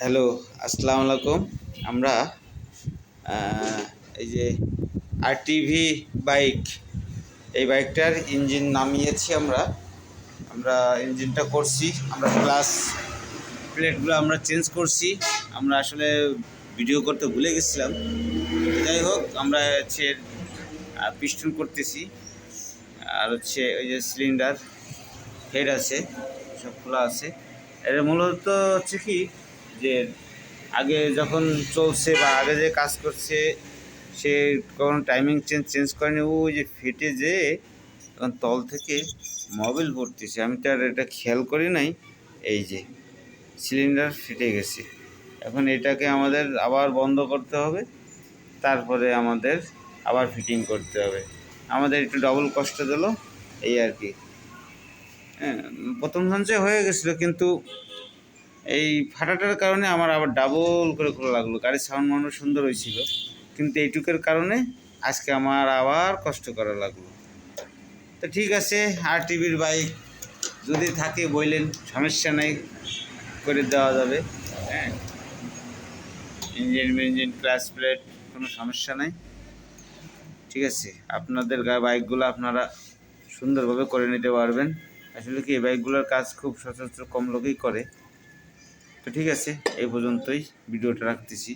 Hello আসসালামু আলাইকুম। আমরা এই যে আরটিভি বাইক এই বাইকটার ইঞ্জিন নামিয়েছি আমরা। আমরা ইঞ্জিনটা করছি, আমরা ক্লাস প্লেটগুলো আমরা চেঞ্জ করছি। আমরা আসলে ভিডিও করতে ভুলে গেছিলাম। যাই হোক, আমরা হচ্ছে পিস্টন করতেছি। আর হচ্ছে ওই যে সিলিন্ডার হেড আছে, সব খোলা আছে। এটা মূলত হচ্ছে কি, যে আগে যখন চলছে বা আগে যে কাজ করছে, সে কোনো টাইমিং চেঞ্জ চেঞ্জ করেনি, ওই যে ফেটে যে তখন তল থেকে মোবিল পড়তেছে আমি তো আর এটা খেয়াল করি নাই, এই যে সিলিন্ডার ফেটে গেছে। এখন এটাকে আমাদের আবার বন্ধ করতে হবে, তারপরে আমাদের আবার ফিটিং করতে হবে। আমাদের একটু ডবল কষ্ট দিল, এই আর কি। প্রথম সঞ্চয় হয়ে গেছিল, কিন্তু এই ফাটাটার কারণে আমার আবার ডাবল করে খোলা লাগল। গাড়ির সাউন্ড মাউন্ড সুন্দর হয়েছিল, কিন্তু এইটুকের কারণে আজকে আমার আবার কষ্ট করা লাগল। তো ঠিক আছে, আর টিভির বাইক যদি থাকে বললেন সমস্যা নাই, করে দেওয়া যাবে। হ্যাঁ ইঞ্জিন ইঞ্জিন ক্লাস প্লেট কোনো সমস্যা নাই। ঠিক আছে, আপনাদের বাইকগুলো আপনারা সুন্দরভাবে করে নিতে পারবেন। আসলে কি, এই বাইকগুলোর কাজ খুব সচরাচর কম লোকেই করে। তো ঠিক আছে, এই পর্যন্তই, ভিডিওটা রাখতেছি।